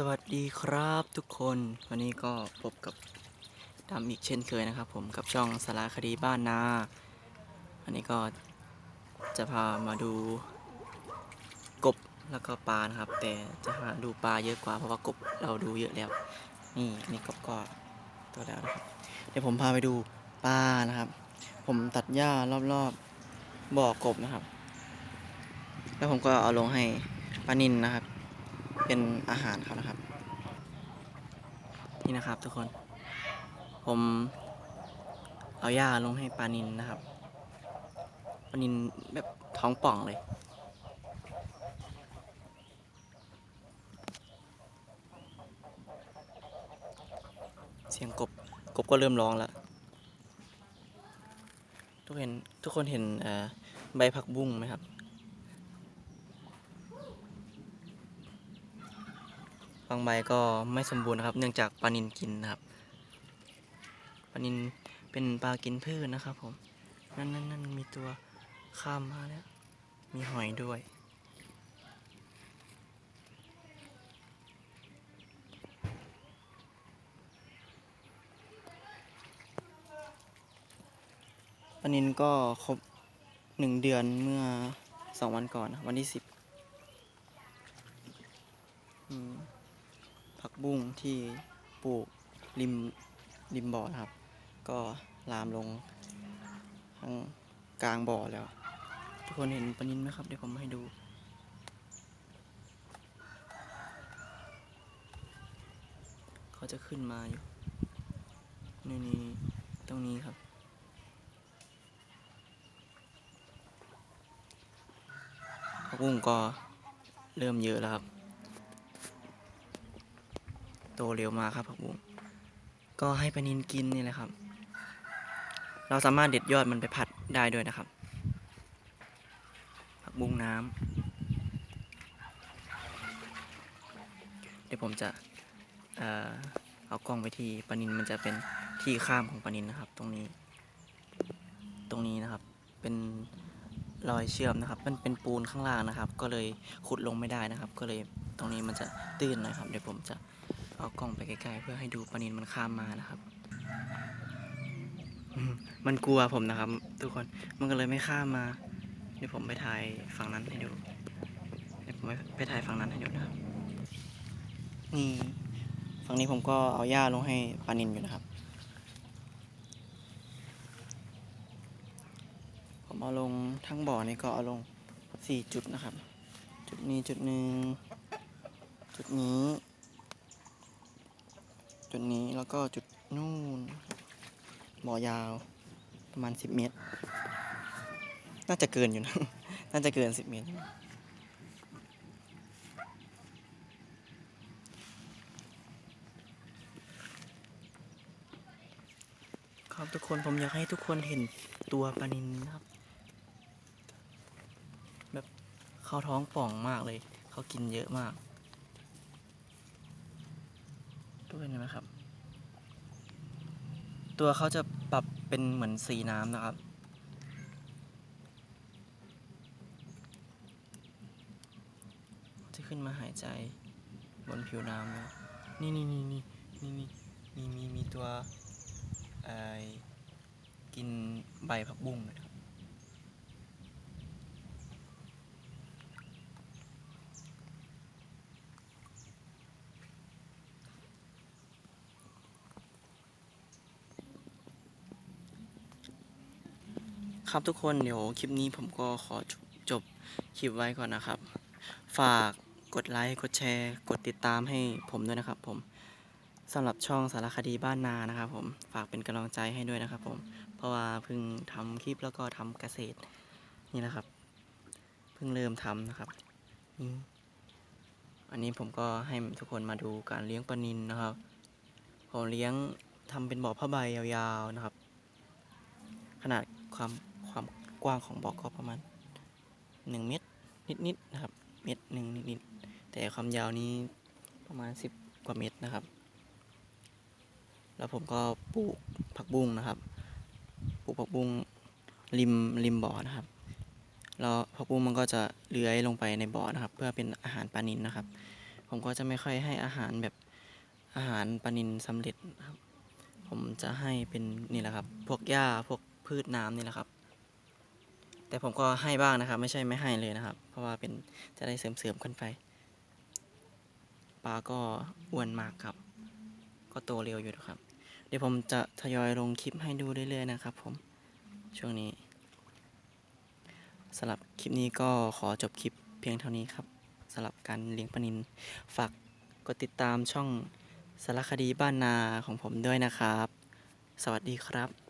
สวัสดีครับทุกคนวันนี้ก็พบกับดำอีกเช่นเคยนะครับ ผมกับช่องสารคดีบ้านนาวันนี้ก็จะพามาดูกบแล้วก็ปลานะครับ แต่จะพาดูปลาเยอะกว่าเพราะว่ากบเราดูเยอะแล้ว นี่นี่กบก็ตัวแล้วนะครับ เดี๋ยวผมพาไปดูปลานะครับ ผมตัดหญ้ารอบๆบ่อกบนะครับ แล้วผมก็เอาลงให้ปลานินนะครับ เป็นอาหารเขานะครับ นี่นะครับทุกคน ผมเอาหญ้าลงให้ปลานินนะครับปลานินแบบท้องป่องเลย เสียงกบกบก็เริ่มร้องแล้วทุกเห็นทุกคนเห็นใบผักบุ้งไหมครับ บางใบก็ไม่สมบูรณ์นะครับ เนื่องจากปลานินกินนะครับปลานินเป็นปลากินพืชนะครับ ผมนั่นนั่นนั่นมีตัวข้ามมาแล้วมีหอยด้วยปลานินก็ครบหนึ่งเดือนเมื่อสองวันก่อน วันที่สิบอืม ผักบุ้งที่ปลูกริมริมบ่อนะครับ ก็ลามลงข้างกลางบ่อแล้ว ทุกคนเห็นปลานินไหมครับ เดี๋ยวผมให้ดูเขาจะขึ้นมาอยู่นี่นี่ตรงนี้ครับ ผักบุ้งก็เริ่มเยอะแล้วครับ โตเร็วมากครับผักบุ้งก็ให้ปลานินกินนี่แหละครับ เราสามารถเด็ดยอดมันไปผัดได้ด้วยนะครับ ผักบุ้งน้ำเดี๋ยวผมจะเอ่อเอากล้องไปที่ปลานินมันจะเป็นที่ข้ามของปลานินนะครับ ตรงนี้ ตรงนี้นะครับ เป็นรอยเชื่อมนะครับ มันเป็นปูนข้างล่างนะครับ ก็เลยขุดลงไม่ได้นะครับ ก็เลยตรงนี้มันจะตื้นน่อยครับ เดี๋ยวผมจะ เอากล้องไปใกล้ๆเพื่อให้ดูปลานินมันข้ามมานะครับ มันกลัวผมนะครับ ทุกคนมันก็เลยไม่ข้ามมาเดี๋ยวผมไปถ่ายฝั่งนั้นให้ดูเดี๋ยวผมไปไปถ่ายฝั่งนั้นให้ดูนะครับนี่ฝั่งนี้ผมก็เอาหญ้าลงให้ปลานินอยู่นะครับ ผมเอาลงทั้งบ่อนี่ก็เอาลงสี่จุดนะครับ จุดนี้จุดหนึ่งจุดนี้ จุดนี้แล้วก็จุดนู่นบ่อยาวประมาณ10เมตร น่าจะเกินอยู่นะ น่าจะเกิน10เมตร ครับทุกคนผมอยากให้ทุกคนเห็นตัวปลานินะครับ แบบเขาท้องป่องมากเลย เขากินเยอะมาก ทุกคนเห็นไหมครับ ตัวเขาจะปรับเป็นเหมือนสีน้ำนะครับ จะขึ้นมาหายใจบนผิวน้ำแล้วนี่นี่นี่นี่นี่นี่มีมีมีตัวไอกินใบผักบุ้งนะครับ ครับทุกคนเดี๋ยวคลิปนี้ผมก็ขอจบจบคลิปไว้ก่อนนะครับ ฝากกดไลค์กดแชร์ กดติดตามให้ผมด้วยนะครับ ผมสำหรับช่องสารคดีบ้านนานะครับผมฝากเป็นกำลังใจให้ด้วยนะครับ ผม เพราะว่าเพิ่งทำคลิปแล้วก็ทำเกษตรนี่นะครับ เพิ่งเริ่มทำนะครับอันนี้ผมก็ให้ทุกคนมาดูการเลี้ยงปลานินนะครับ ผมเลี้ยงทำเป็นบ่อผ้าใบยาวๆนะครับ ขนาดความ กว้างของบ่อก็ประมาณหนึ่งเมตรนิดๆนะครับ เมตรหนึ่งนิดๆแต่ความยาวนี้ประมาณสิบกว่าเมตรนะครับ แล้วผมก็ปลูกผักบุ้งนะครับ ปลูกผักบุ้งริมริมบ่อนะครับ แล้วผักบุ้งมันก็จะเลื้อยลงไปในบ่อนะครับ เพื่อเป็นอาหารปลานินนะครับ ผมก็จะไม่ค่อยให้อาหารแบบอาหารปลานินสำเร็จนะครับ ผมจะให้เป็นนี่แหละครับ พวกหญ้าพวกพืชน้ำนี่แหละครับ แต่ผมก็ให้บ้างนะครับ ไม่ใช่ไม่ให้เลยนะครับ เพราะว่าเป็นจะได้เสริมๆกันไปปลาก็อ้วนมากครับ ก็โตเร็วอยู่นะครับ เดี๋ยวผมจะทยอยลงคลิปให้ดูเรื่อยๆนะครับ ผมช่วงนี้สำหรับคลิปนี้ก็ขอจบคลิปเพียงเท่านี้ครับสำหรับการเลี้ยงปลานินฝากกดติดตามช่องสารคดีบ้านนาของผมด้วยนะครับ สวัสดีครับ